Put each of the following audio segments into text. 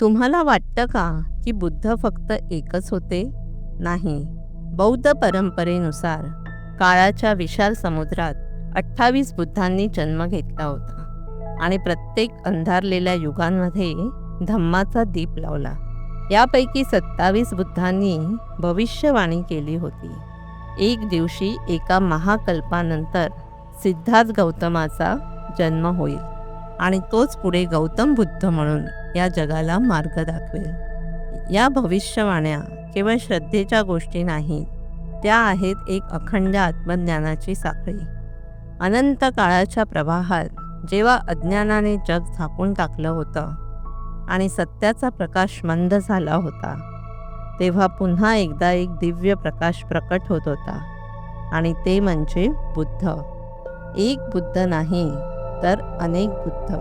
तुम्हाला वाटतं का की बुद्ध फक्त एकच होते? नाही. बौद्ध परंपरेनुसार काळाच्या विशाल समुद्रात अठ्ठावीस बुद्धांनी जन्म घेतला होता आणि प्रत्येक अंधारलेल्या युगांमध्ये धम्माचा दीप लावला. यापैकी सत्तावीस बुद्धांनी भविष्यवाणी केली होती. एक दिवशी एका महाकल्पानंतर सिद्धार्थ गौतमाचा जन्म होईल आणि तोच पुढे गौतम बुद्ध म्हणून या जगाला मार्ग दाखवेल. या भविष्यवाण्या केवळ श्रद्धेच्या गोष्टी नाहीत त्या आहेत एक अखंड आत्मज्ञानाची साखळी. अनंत काळाच्या प्रवाहात जेव्हा अज्ञानाने जग झाकून टाकलं होतं आणि सत्याचा प्रकाश मंद झाला होता तेव्हा पुन्हा एकदा एक दिव्य प्रकाश प्रकट होत होता आणि ते म्हणजे बुद्ध. एक बुद्ध नाही तर अनेक बुद्ध.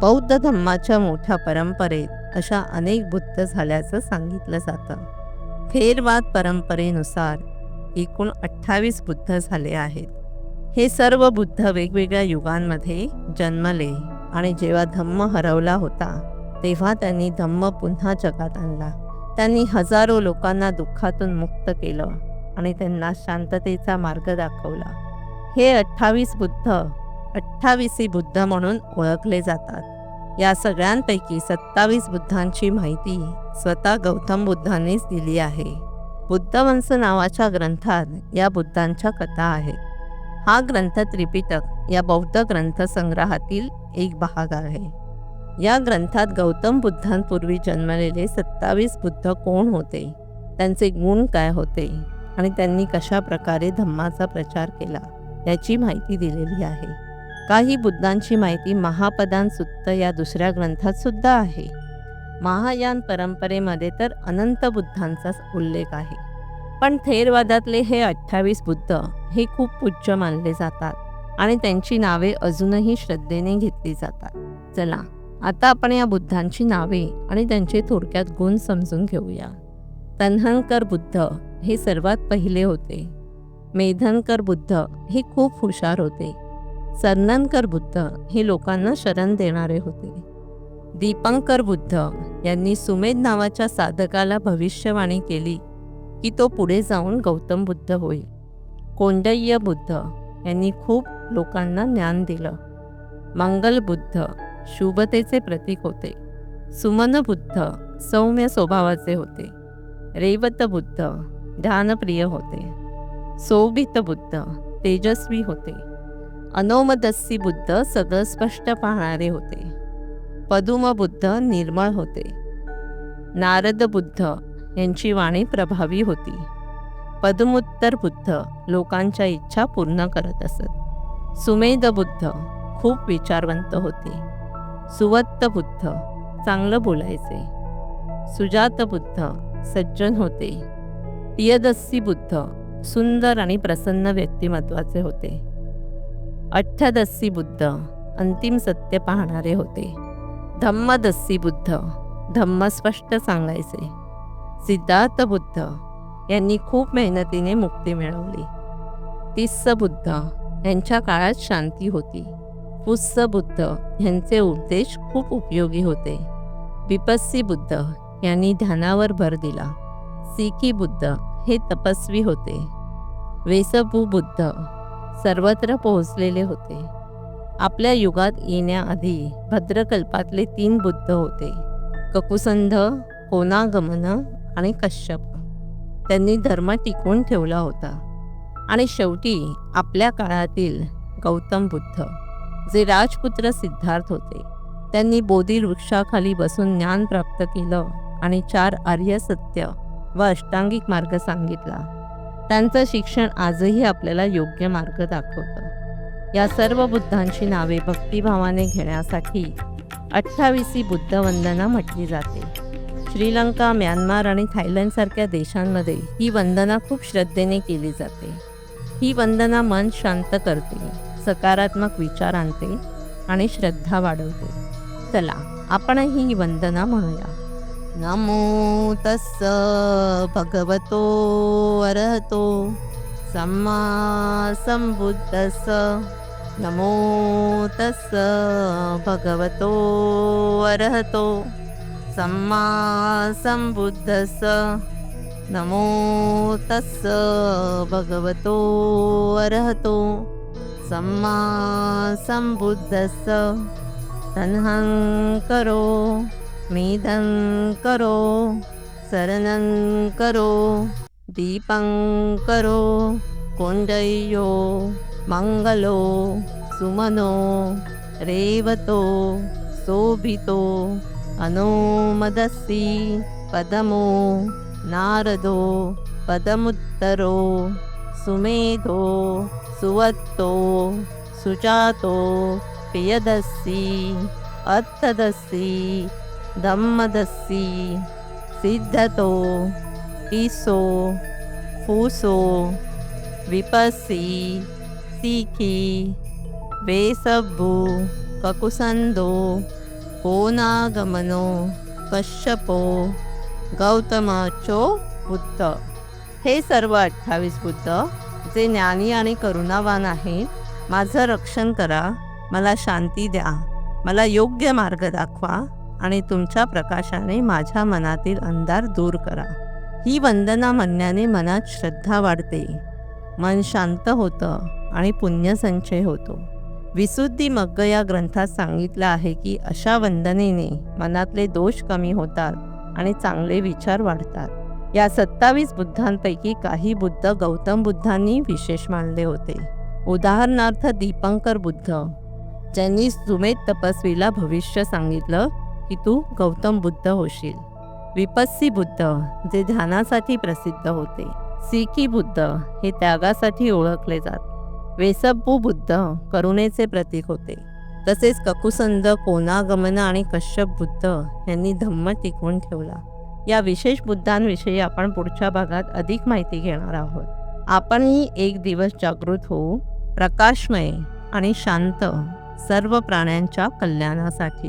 बौद्ध धम्माच्या मोठ्या परंपरेत अशा अनेक बुद्ध झाल्याचं सांगितलं जातं. थेरवाद परंपरेनुसार एकूण अठ्ठावीस बुद्ध झाले आहेत. हे सर्व बुद्ध वेगवेगळ्या युगांमध्ये जन्मले आणि जेव्हा धम्म हरवला होता तेव्हा त्यांनी धम्म पुन्हा जगात आणला. त्यांनी हजारो लोकांना दुःखातून मुक्त केलं आणि त्यांना शांततेचा मार्ग दाखवला. हे अठ्ठावीस बुद्ध अठ्ठावीसी बुद्ध म्हणून ओळखले जातात. या सगळ्यांपैकी सत्तावीस बुद्धांची माहिती स्वतः गौतम बुद्धांनीच दिली आहे. बुद्धवंश नावाच्या ग्रंथात या बुद्धांच्या कथा आहेत. हा ग्रंथ त्रिपिटक या बौद्ध ग्रंथसंग्रहातील एक भाग आहे. या ग्रंथात गौतम बुद्धांपूर्वी जन्मलेले सत्तावीस बुद्ध कोण होते? त्यांचे गुण काय होते? आणि त्यांनी कशा प्रकारे धम्माचा प्रचार केला? याची माहिती दिलेली आहे. काही बुद्धांची माहिती महापदान सुत्त या दुसऱ्या ग्रंथात सुद्धा आहे. महायान परंपरेमध्ये तर अनंत बुद्धांचाच उल्लेख आहे. पण थेरवादातले हे अठ्ठावीस बुद्ध हे खूप पूज्य मानले जातात आणि त्यांची नावे अजूनही श्रद्धेने घेतली जातात. चला आता आपण या बुद्धांची नावे आणि त्यांचे थोडक्यात गुण समजून घेऊया. तन्हनकर बुद्ध हे सर्वात पहिले होते. मेधनकर बुद्ध हे खूप हुशार होते. सरननकर बुद्ध हे लोकांना शरण देणारे होते. दीपंकर बुद्ध यांनी सुमेध नावाच्या साधकाला भविष्यवाणी केली की तो पुढे जाऊन गौतम बुद्ध होईल. कोंडय्य बुद्ध यांनी खूप लोकांना ज्ञान दिलं. मंगल बुद्ध शुभतेचे प्रतीक होते. सुमन बुद्ध सौम्य स्वभावाचे होते. रेवत बुद्ध ध्यानप्रिय होते. सोबित बुद्ध तेजस्वी होते. अनोमदस्सी बुद्ध सगळं स्पष्ट पाहणारे होते. पदुम बुद्ध निर्मळ होते. नारद बुद्ध यांची वाणी प्रभावी होती. पदमुत्तर बुद्ध लोकांच्या इच्छा पूर्ण करत असत. सुमेध बुद्ध खूप विचारवंत होते. सुवत्त बुद्ध चांगलं बोलायचे. सुजात बुद्ध सज्जन होते. पियदस्सी बुद्ध सुंदर आणि प्रसन्न व्यक्तिमत्वाचे होते. अठ्ठदस्सी बुद्ध अंतिम सत्य पाहणारे होते. धम्मदस्सी बुद्ध धम्म स्पष्ट सांगायचे. सिद्धार्थ बुद्ध यांनी खूप मेहनतीने मुक्ती मिळवली. तिस्स बुद्ध यांच्या काळात शांती होती. पुस्स बुद्ध यांचे उपदेश खूप उपयोगी होते. बिपस्सी बुद्ध यांनी ध्यानावर भर दिला. सिखी बुद्ध हे तपस्वी होते. वेसभू बुद्ध सर्वत्र पोहोचलेले होते. आपल्या युगात येण्याआधी भद्रकल्पातले तीन बुद्ध होते. ककुसंध कोनागमन आणि कश्यप. त्यांनी धर्म टिकवून ठेवला होता. आणि शेवटी आपल्या काळातील गौतम बुद्ध जे राजपुत्र सिद्धार्थ होते त्यांनी बोधी वृक्षाखाली बसून ज्ञान प्राप्त केलं आणि चार आर्य सत्य व अष्टांगिक मार्ग सांगितला. त्यांचं शिक्षण आजही आपल्याला योग्य मार्ग दाखवतं. या सर्व बुद्धांची नावे भक्तिभावाने घेण्यासाठी अठ्ठावीसी बुद्धवंदना म्हटली जाते. श्रीलंका म्यानमार आणि थायलंडसारख्या देशांमध्ये ही वंदना खूप श्रद्धेने केली जाते. ही वंदना मन शांत करते सकारात्मक विचार आणते आणि श्रद्धा वाढवते. चला आपणही ही वंदना म्हणूया. नमो तस्स भगवतो अरहतो सम्मा संबुद्धस्स नमो तस्स भगवतो अरहतो सम्मा सम्बुद्धस्स। नमो तस्स भगवतो अरहतो सम्मा सम्बुद्धस्स। तन्हं करो मेदं करो शरणं करो दीपं करो कोण्डय्यो मङ्गलो सुमनो रेवतो शोभितो अनोमदस्सि पदमो नारदो पदमुत्तरो सुमेधो सुवत्तो सुजातो प्रियदस्सि अत्तदस्सि धम्मदस्सि सिद्धतो ईसो फूसो विपस्सी सीखी वेसब्बु ककुसंदो कोनागमनो कश्यपो गौतमाचो बुद्ध. हे सर्व अठ्ठावीस बुद्ध जे ज्ञानी आणि करुणावान आहेत माझं रक्षण करा मला शांती द्या मला योग्य मार्ग दाखवा आणि तुमच्या प्रकाशाने माझ्या मनातील अंधार दूर करा. ही वंदना म्हणण्याने मनात श्रद्धा वाढते. मन शांत होतं आणि पुण्यसंचय होतो. विशुद्धी मग्ग या ग्रंथात सांगितलं आहे की अशा वंदनेने मनातले दोष कमी होतात आणि चांगले विचार वाढतात. या सत्तावीस बुद्धांपैकी काही बुद्ध गौतम बुद्धांनी विशेष मानले होते. उदाहरणार्थ दीपंकर बुद्ध. ज्यांनी सुमेध तपस्वीला भविष्य सांगितलं की तू गौतम बुद्ध होशील. विपस्सी बुद्ध जे ध्यानासाठी प्रसिद्ध होते. सिकी बुद्ध हे त्यागासाठी ओळखले जात. वेसब्बू बुद्ध करुणेचे प्रतीक होते. तसेच ककुसंद कोनागमन आणि कश्यप बुद्ध यांनी धम्म टिकवून ठेवला. या विशेष बुद्धांविषयी आपण पुढच्या भागात अधिक माहिती घेणार आहोत. आपणही एक दिवस जागृत होऊ प्रकाशमय आणि शांत सर्व प्राण्यांच्या कल्याणासाठी.